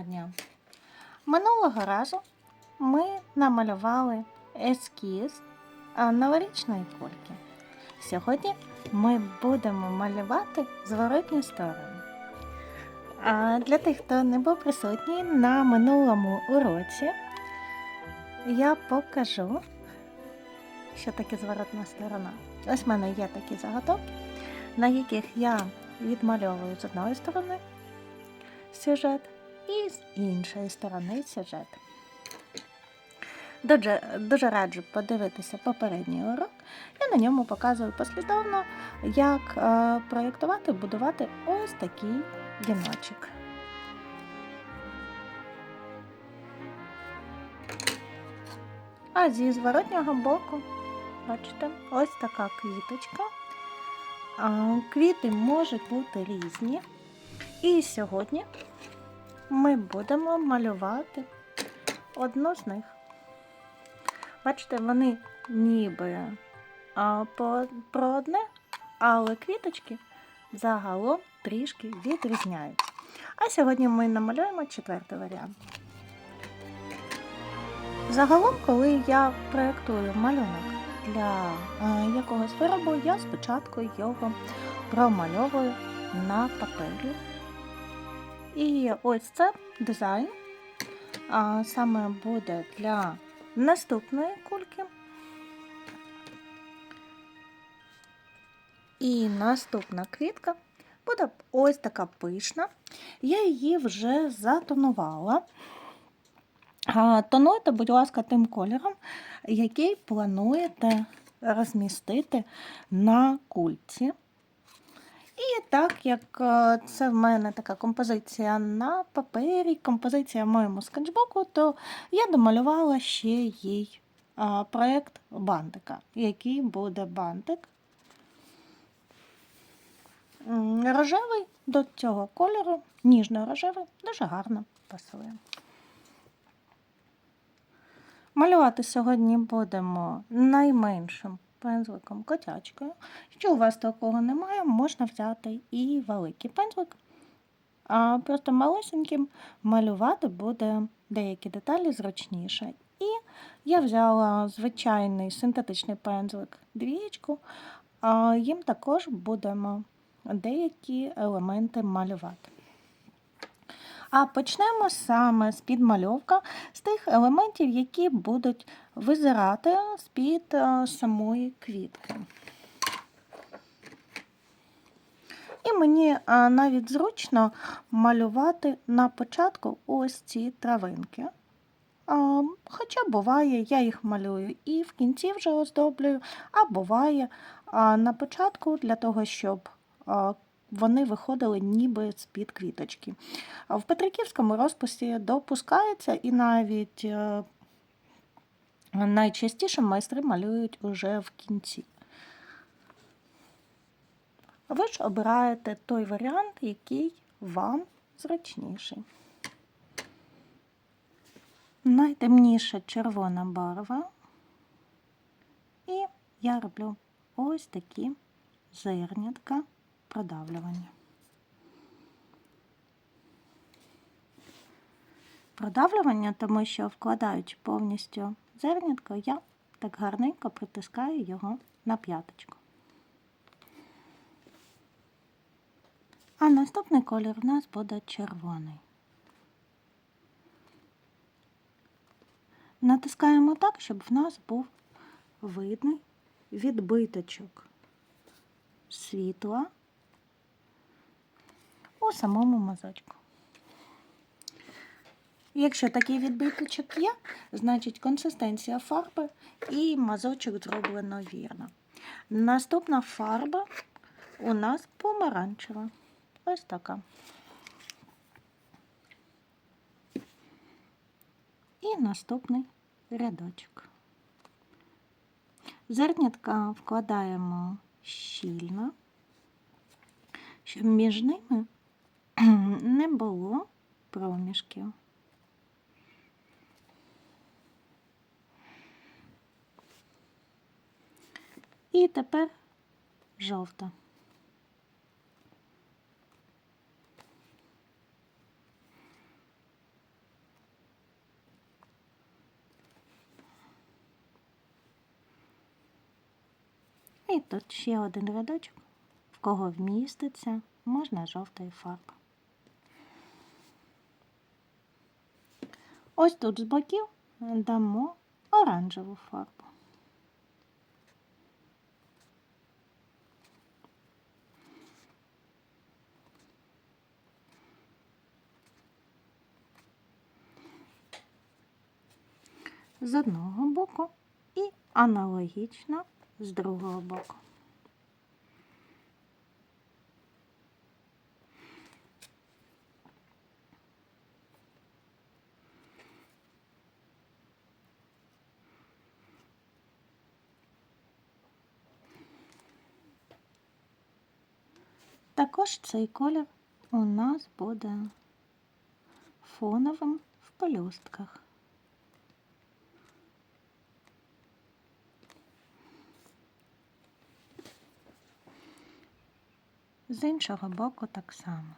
Доброго дня! Минулого разу ми намалювали ескіз новорічної кульки. Сьогодні ми будемо малювати зворотню сторону. А для тих, хто не був присутній на минулому уроці, я покажу, що таке зворотна сторона. Ось в мене є такі заготовки, на яких я відмальовую з одної сторони сюжет і з іншої сторони сюжет. Дуже, дуже раджу подивитися попередній урок. Я на ньому показую послідовно, як е, проєктувати, будувати ось такий віночок. А зі зворотнього боку, бачите, ось така квіточка. А, Квіти можуть бути різні. І сьогодні ми будемо малювати одну з них. Бачите, вони ніби а, по, про одне, але квіточки загалом трішки відрізняються. А сьогодні ми намалюємо четвертий варіант. Загалом, коли я проєктую малюнок для якогось виробу, я спочатку його промальовую на папері. І ось це дизайн. А саме буде для наступної кульки. І наступна квітка буде ось така пишна. Я її вже затонувала. Тонуйте, будь ласка, тим кольором, який плануєте розмістити на кульці. І так як е, це в мене така композиція на папері, композиція в моєму скетчбуку, то я домалювала ще їй проєкт бантика, який буде бантик. Рожевий до цього кольору, ніжно-рожевий, дуже гарно пасує. Малювати сьогодні будемо найменшим пензликом котячкою. Якщо у вас такого немає, можна взяти і великий пензлик. А просто малесеньким малювати буде деякі деталі зручніше. І я взяла звичайний синтетичний пензлик двієчку, а їм також будемо деякі елементи малювати. А почнемо саме з підмальовка з тих елементів, які будуть визирати з-під е, самої квітки. І мені е, навіть зручно малювати на початку ось ці травинки. Хоча буває, я їх малюю і в кінці вже оздоблюю, а буває на початку для того, щоб вони виходили ніби з-під квіточки. В Петриківському розписі допускається і навіть е, найчастіше майстри малюють уже в кінці. Ви ж обираєте той варіант, який вам зручніший. Найтемніша червона барва. І я роблю ось такі зернятка продавлювання. Продавлювання, тому що вкладаючи повністю зернятко, я так гарненько притискаю його на п'яточку. А наступний колір у нас буде червоний. Натискаємо так, щоб в нас був видний відбиточок світла самому мазочку. Якщо такий відбиточок є, значить консистенція фарби і мазочок зроблено вірно. Наступна фарба у нас помаранчева. Ось така. І наступний рядочок. Зернятка вкладаємо щільно, щоб між ними не було проміжків. І тепер жовта. І тут ще один рядочок, в кого вміститься, можна жовтою фарбою. Ось тут з боків дамо оранжеву фарбу. З одного боку і аналогічно з другого боку. Також цей колір у нас буде фоновим в пелюстках. З іншого боку так само.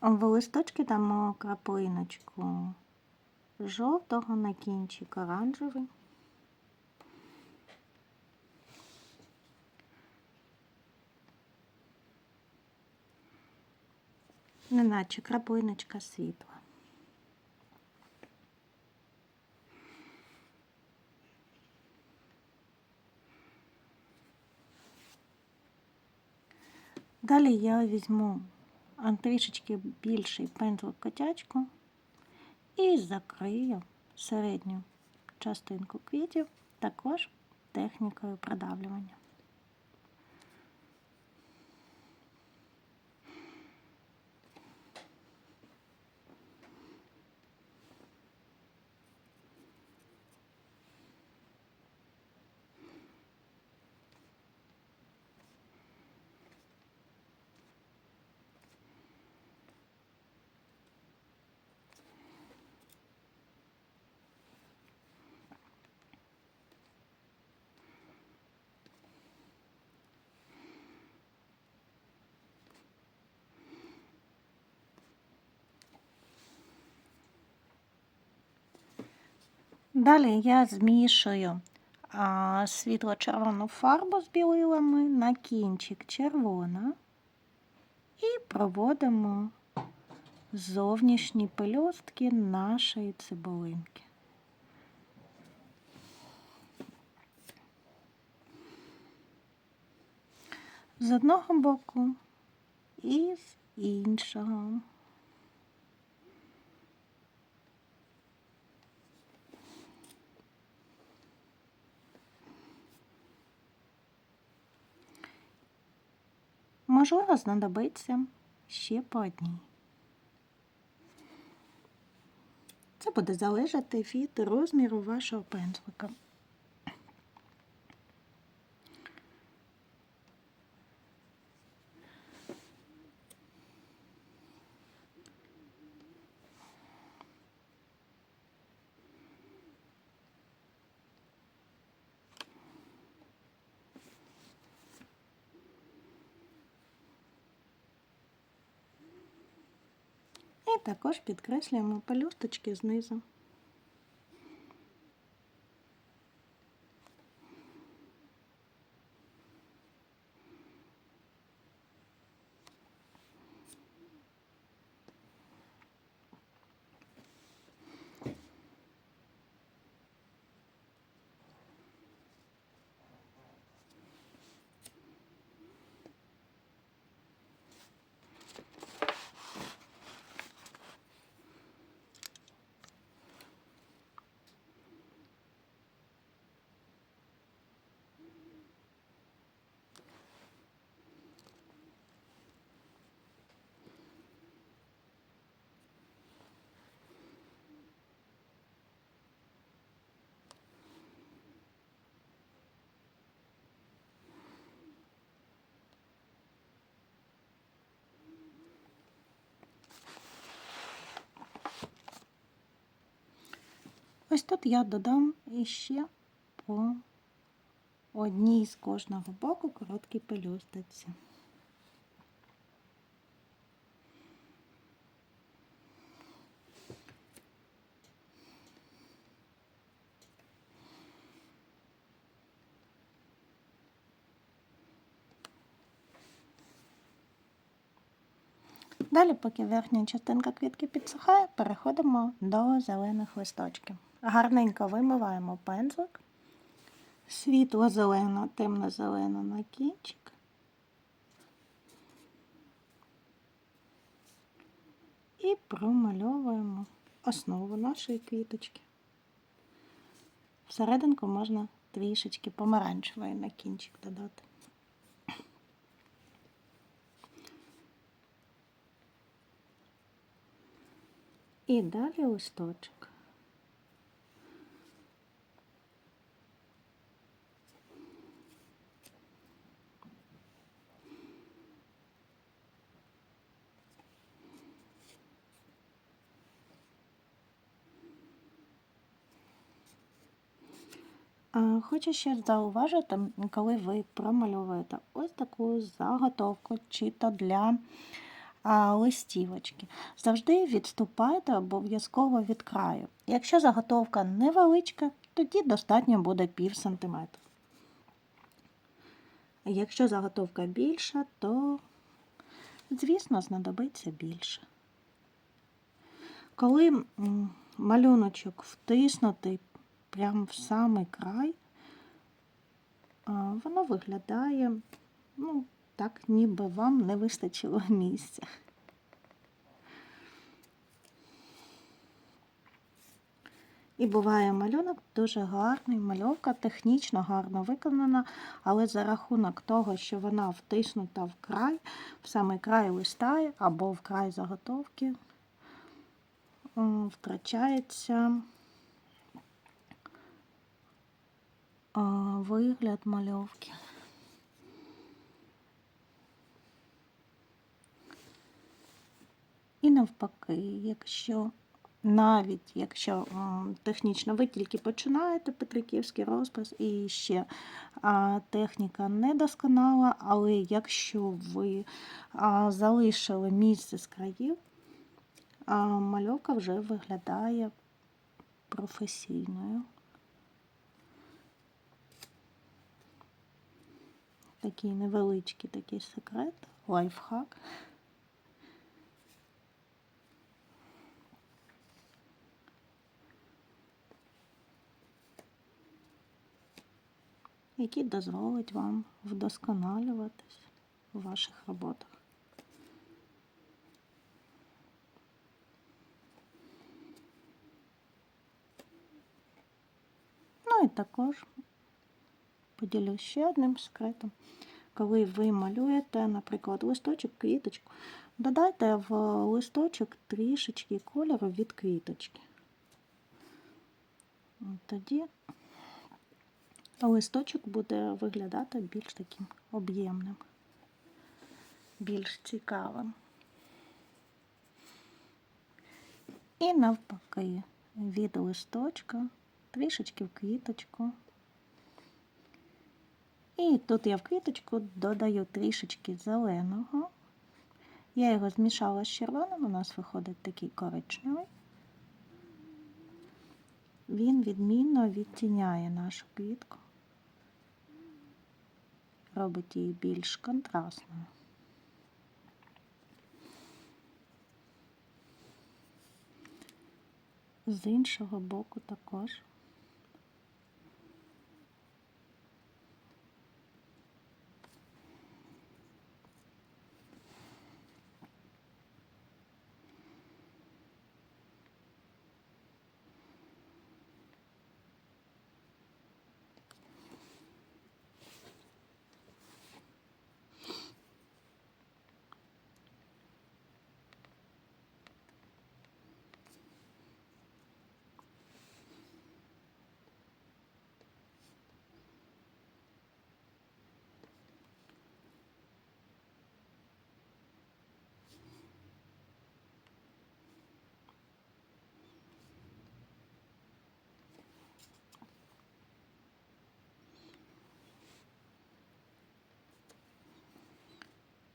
В листочки дамо краплиночку жовтого на кінчик оранжевий. Неначе краплиночка світла. Далі я візьму трішечки більший пензлик котячку і закрию середню частинку квітів також технікою продавлювання. Далі я змішую світло-червону фарбу з білилами на кінчик червона і проводимо зовнішні пелюстки нашої цибулинки. З одного боку і з іншого. Можливо, знадобиться ще по одній. Це буде залежати від розміру вашого пензлика. Також підкреслюємо пелюсточки знизу. Ось тут я додам іще по одній з кожного боку короткі пелюстиці. Далі, поки верхня частинка квітки підсихає, переходимо до зелених листочків. Гарненько вимиваємо пензлик, світло-зелено, темно-зелено на кінчик. І промальовуємо основу нашої квіточки. Всерединку можна трішечки помаранчевої на кінчик додати. І далі листочок. А, Хочу ще зауважити, коли ви промальовуєте ось таку заготовку, чи то для листівочки, завжди відступайте обов'язково від краю. Якщо заготовка невеличка, тоді достатньо буде пів сантиметра. Якщо заготовка більша, то, звісно, знадобиться більше. Коли малюночок втиснутий прямо в самий край, воно виглядає, ну, так, ніби вам не вистачило місця. І буває малюнок дуже гарний, мальовка технічно гарно виконана, але за рахунок того, що вона втиснута в край, в самий край листа або в край заготовки, втрачається а, вигляд мальовки. І навпаки, якщо навіть якщо технічно ви тільки починаєте Петриківський розпис і ще техніка недосконала, але якщо ви залишили місце з країв, мальовка вже виглядає професійною. Такий невеличкий такий секрет, лайфхак. який дозволить вам вдосконалюватись у ваших роботах. Ну і також поділюсь ще одним секретом. Коли ви малюєте, наприклад, листочок, квіточку, додайте в листочок трішечки кольору від квіточки. Тоді листочок буде виглядати більш таким об'ємним, більш цікавим. І навпаки, від листочка трішечки в квіточку. І тут я в квіточку додаю трішечки зеленого. Я його змішала з червоним, у нас виходить такий коричневий. Він відмінно відтіняє нашу квітку, робить її більш контрастною. З іншого боку також.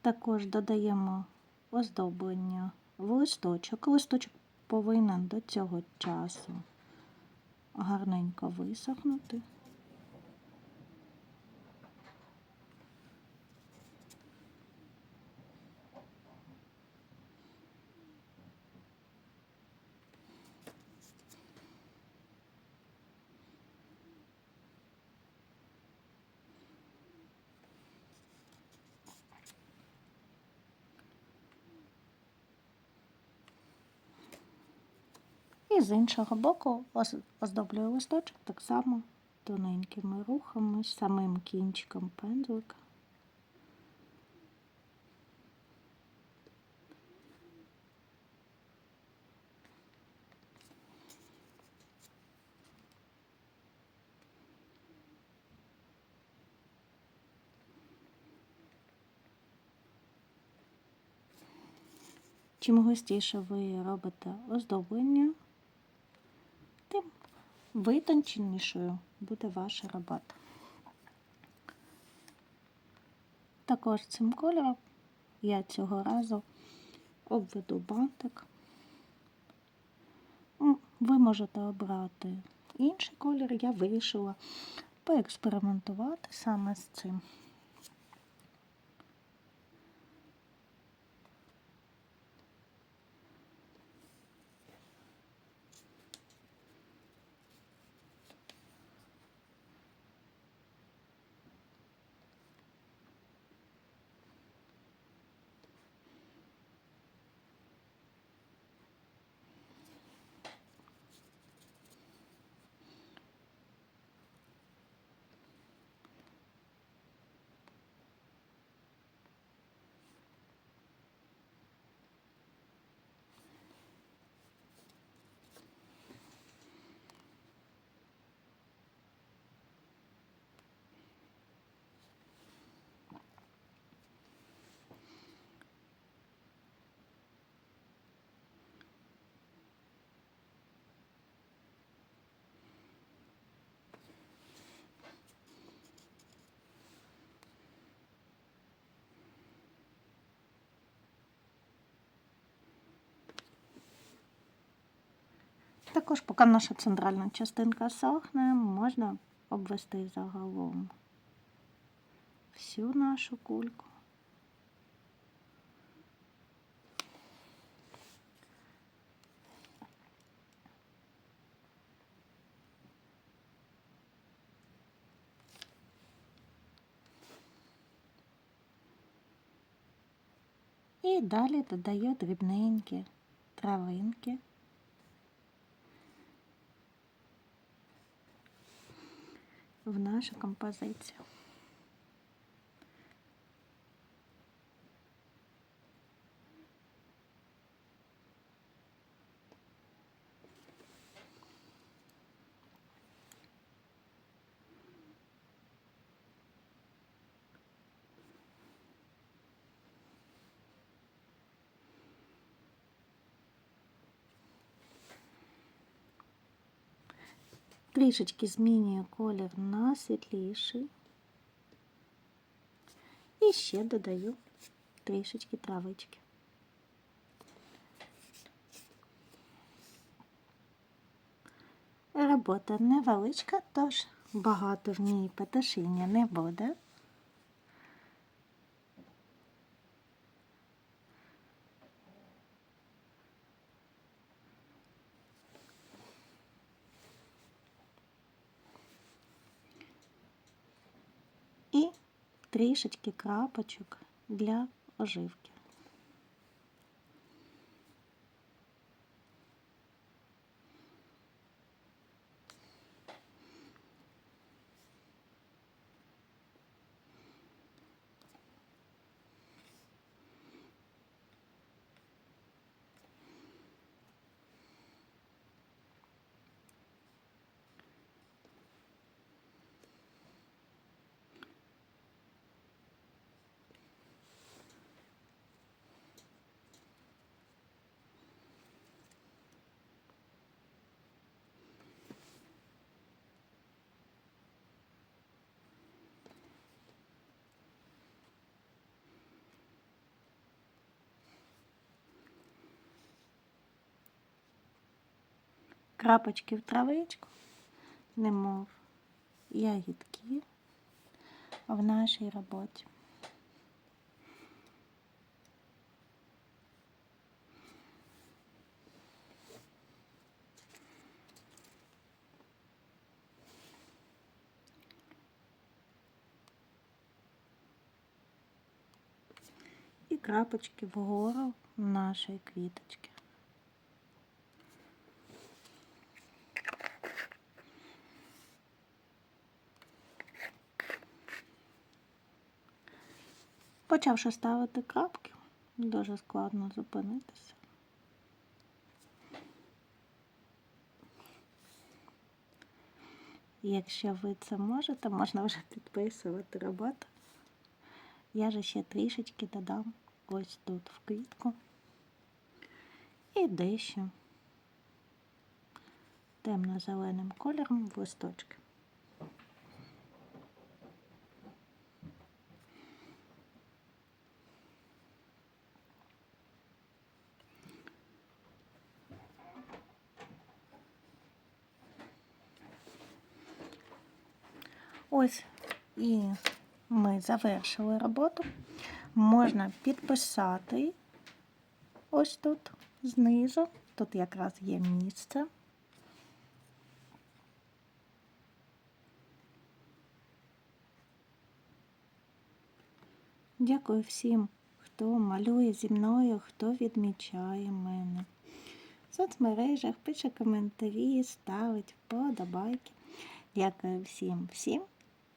Також додаємо оздоблення в листочок. Листочок повинен до цього часу гарненько висохнути. І з іншого боку оз- оздоблюю листочок так само тоненькими рухами, самим кінчиком пензлика. Чим густіше ви робите оздоблення, витонченішою буде ваша робота. Також цим кольором я цього разу обведу бантик. Ви можете обрати інший колір, я вирішила поекспериментувати саме з цим. Також, поки наша центральна частинка сохне, можна обвести загалом всю нашу кульку. І далі додаю дрібненькі травинки. В нашу композицію. Трішечки змінюю колір на світліший. І ще додаю трішечки травички. Робота невеличка, тож багато в ній петашіння не буде. І трішечки крапочок для оживки. Крапочки в травичку, немов ягідки в нашій роботі. І крапочки вгору нашої квіточки. Почавши ставити крапки, дуже складно зупинитися. Якщо ви це можете, можна вже підписувати роботу. Я же ще трішечки додам ось тут в квітку і дещо темно-зеленим кольором в листочки. Ось і ми завершили роботу. Можна підписати ось тут знизу. Тут якраз є місце. Дякую всім, хто малює зі мною, хто відмічає мене. В соцмережах пише коментарі, ставить вподобайки. Дякую всім всім